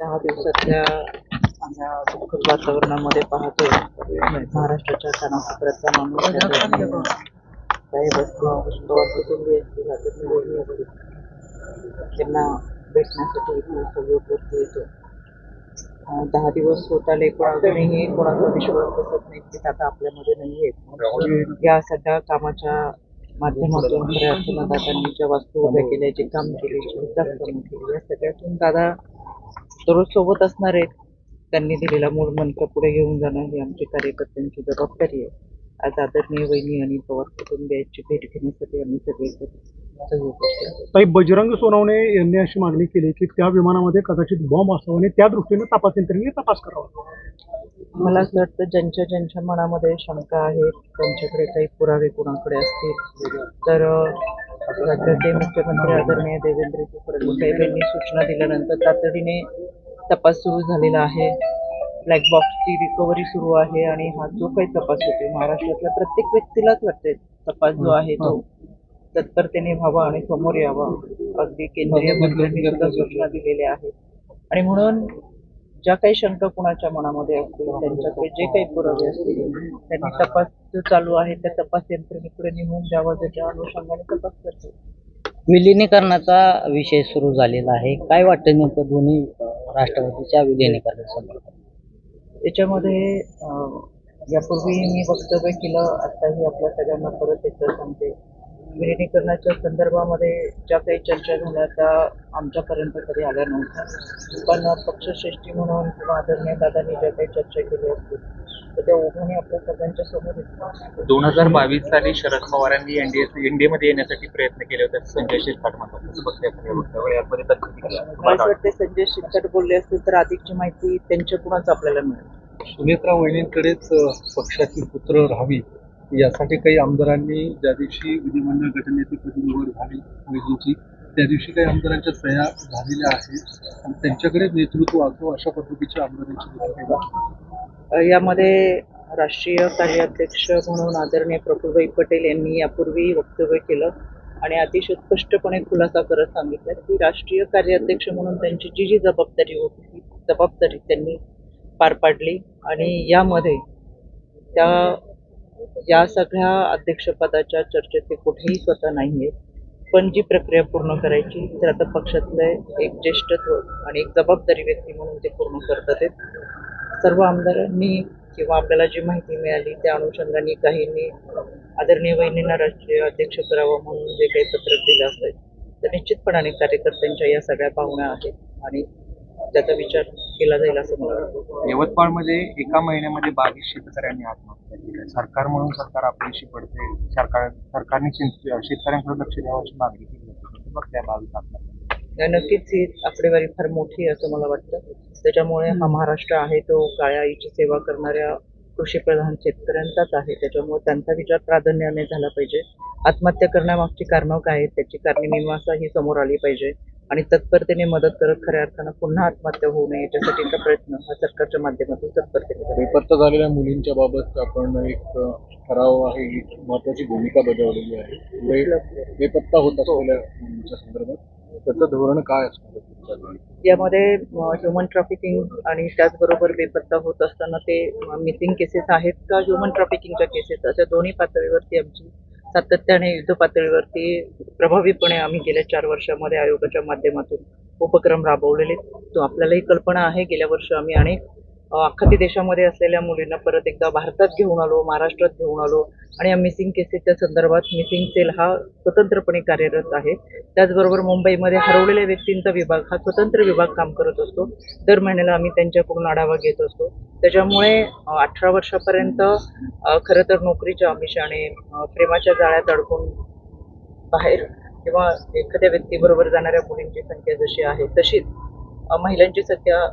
दहा दिवसातल्या आम्ही दुःखद वातावरणामध्ये पाहतोय महाराष्ट्राच्या कानाकोपऱ्यातला माणूस काही कुटुंबीय असतील हातातली असतील त्यांना भेटण्यासाठी इथे सगळीवरती येतो. दहा दिवस होत आले पण अजूनही कोणाचा विश्वास बसत नाही की आता आपल्यामध्ये नाही आहेत. या सगळ्या कामाच्या माध्यमातून खऱ्या अर्थानं दादांनी ज्या वस्तू उभ्या केल्या जे काम केले विकास कामं केली या सगळ्यातून दादा दररोज सोबत असणार आहेत. त्यांनी दिलेला मूळ मंत्र पुढे घेऊन जाणं ही आमची कार्यकर्त्यांची जबाबदारी आहे. आज आदरणीय वहिनी आणि पवार कुटुंबियांची भेट घेण्यासाठी आम्ही सगळे. ताई बजरंग सोनवणे यांनी अशी मागणी केली की त्या विमानामध्ये कदाचित बॉम्ब असावा आणि त्या दृष्टीने तपास यंत्रणेने तपास करावा. मला असं वाटतं ज्यांच्या ज्यांच्या मनामध्ये शंका आहेत त्यांच्याकडे काही पुरावे कुणाकडे असतील तर राज्याचे मुख्यमंत्री आदरणीय देवेंद्रजी फडणवीस साहेब यांनी सूचना दिल्यानंतर तातडीने तपास सुरू झालेला आहे. ब्लॅक बॉक्सची रिकव्हरी सुरू आहे आणि हा जो काही तपास होतो महाराष्ट्रातल्या प्रत्येक व्यक्तीलाच वाटते तपास जो आहे तो तत्परतेने व्हावा आणि समोर यावा. अगदी केंद्रीय मंत्र्यांनी सुद्धा सूचना दिलेल्या आहेत आणि म्हणून ज्या काही शंका कुणाच्या मनामध्ये असतील त्यांच्याकडे जे काही पुरावे असतील त्यांनी तपास जो चालू आहे त्या तपास यंत्रणेकडे नेमून द्यावा ज्याच्या अनुषंगाने तपास करतो. विलिनीकरणाचा विषय सुरू झालेला आहे. काय वाटतं नेमकं दोन्ही राष्ट्रपतीच्या राष्ट्रवादीच्या त्याच्यामध्ये यापूर्वी मी वक्तव्य केलं आत्ताही आपल्या सगळ्यांना परत एकदा सांगते. विलिनीकरणाच्या संदर्भामध्ये ज्या काही चर्चा झाल्या त्या आमच्यापर्यंत कधी आल्या नव्हत्या. पण पक्षश्रेष्ठी म्हणून किंवा आदरणीय दादांनी ज्या काही चर्चा केली असतील तर त्या ओघाने आपल्या सगळ्यांच्या समोर येतात दोन हजार बावीस साली शरद पवारांनी एनडीए एनडीएमध्ये येण्यासाठी प्रयत्न केले होते संजय शिरसाट म्हणतात संजय शिरसाट बोलले असतील तर अधिकची माहिती त्यांच्याकडूनच आपल्याला मिळेल? सुनेत्रा वहिनींकडेच पक्षाची पुत्र राहावी यासाठी काही आमदारांनी ज्या दिवशी विधिमंडळ गटनेतेपदी निवड झाली वहिनींची त्या दिवशी काही आमदारांच्या सह्या झालेल्या आहेत. आणि त्यांच्याकडे नेतृत्व असो अशा पद्धतीच्या आमदारांची यामध्ये राष्ट्रीय कार्याध्यक्ष म्हणून आदरणीय प्रफुल्लभाई पटेल यांनी यापूर्वी वक्तव्य केलं आणि अतिशय स्पष्टपणे खुलासा करत सांगितलं की राष्ट्रीय कार्याध्यक्ष म्हणून त्यांची जी जी जबाबदारी होती ती जबाबदारी त्यांनी पार पाडली आणि यामध्ये त्या या सगळ्या अध्यक्षपदाच्या चर्चेत ते कुठेही स्वतः नाही आहेत पण जी प्रक्रिया पूर्ण करायची तर आता पक्षातले एक ज्येष्ठत्व आणि एक जबाबदारी व्यक्ती म्हणून ते पूर्ण करतात. आहेत सर्व आमदारांनी किंवा आपल्याला जी माहिती मिळाली त्या अनुषंगाने काहींनी आदरणीय वहिनींना राष्ट्रीय अध्यक्ष करावं म्हणून जे काही पत्रक दिलं असेल तर निश्चितपणाने कार्यकर्त्यांच्या या सगळ्या भावना आहेत आणि त्याचा विचार केला जाईल असं मला वाटतं. यवतमाळमध्ये एका महिन्यामध्ये बावीस शेतकऱ्यांनी आत्महत्या केल्या सरकार म्हणून सरकार आपल्याशी पडते. सरकार सरकारने शेतकऱ्यांकडे लक्ष द्यावं अशी मागणी केली मग त्या बावीस आत्महत्या नक्कीच ही आकडेवारी फार मोठी असं मला वाटतं. त्याच्यामुळे हा महाराष्ट्र आहे तो काळ्या आईची सेवा करणाऱ्या कृषीप्रधान शेतकऱ्यांचाच आहे. त्याच्यामुळे त्यांचा विचार प्राधान्याने झाला पाहिजे. आत्महत्या करण्यामागची कारणं काय आहेत त्याची कारणे मीमांसा ही समोर आली पाहिजे. आणि तत्परतेने मदत करत खऱ्या अर्थानं पुन्हा आत्महत्या होऊ नये याच्यासाठीचा प्रयत्न हा सरकारच्या माध्यमातून तत्परतेने. बेपत्ता झालेल्या मुलींच्या बाबत आपण एक ठराव आहे महत्वाची भूमिका बजावलेली आहे. बेपत्ता होत असलेल्या मुलींच्या संदर्भात. त्याचं धोरण काय असणार यामध्ये ह्युमन ट्रॅफिकिंग आणि त्याचबरोबर बेपत्ता होत असताना ते मिसिंग केसेस आहेत का? ह्युमन ट्रॅफिकिंगच्या केसेस अशा दोन्ही पातळीवरती आमची सातत्याने युद्ध पातळीवरती प्रभावीपणे आम्ही गेल्या चार वर्षामध्ये आयोगाच्या माध्यमातून उपक्रम राबवलेले. तो आपल्यालाही कल्पना आहे. गेल्या वर्षी आम्ही अनेक अख्खा देशामध्ये असलेल्या मुलींना परत एकदा भारतात घेऊन आलो महाराष्ट्रात घेऊन आलो. आणि या मिसिंग केसेसच्या संदर्भात मिसिंग सेल हा स्वतंत्रपणे कार्यरत आहे. त्याचबरोबर मुंबईमध्ये हरवलेल्या व्यक्तींचा विभाग हा स्वतंत्र विभाग काम करत असतो. दर महिन्याला आम्ही त्यांच्याकडून आढावा घेत असतो. त्याच्यामुळे अठरा वर्षापर्यंत खरं तर नोकरीच्या अमिषाने प्रेमाच्या जाळ्यात अडकून बाहेर किंवा एखाद्या व्यक्तीबरोबर जाणाऱ्या मुलींची संख्या जशी आहे तशीच महिलांची संख्या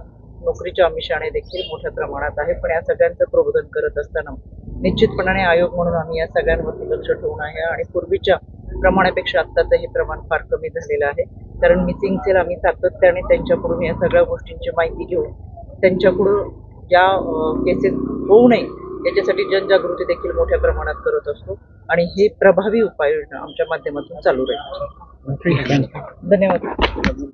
नोकरीच्या आमिषाने देखील मोठ्या प्रमाणात आहे. पण या सगळ्यांचं प्रबोधन करत असताना निश्चितपणाने आयोग म्हणून आम्ही या सगळ्यांवरती लक्ष ठेवून आहे आणि पूर्वीच्या प्रमाणापेक्षा आत्ताचं हे प्रमाण फार कमी झालेलं आहे. कारण मिसिंग सेल आम्ही सातत्याने त्यांच्याकडून या सगळ्या गोष्टींची माहिती घेऊन त्यांच्याकडून या केसेस होऊ नये याच्यासाठी जनजागृती देखील मोठ्या प्रमाणात करत असतो. आणि हे प्रभावी उपाययोजना आमच्या माध्यमातून चालू राहील. धन्यवाद.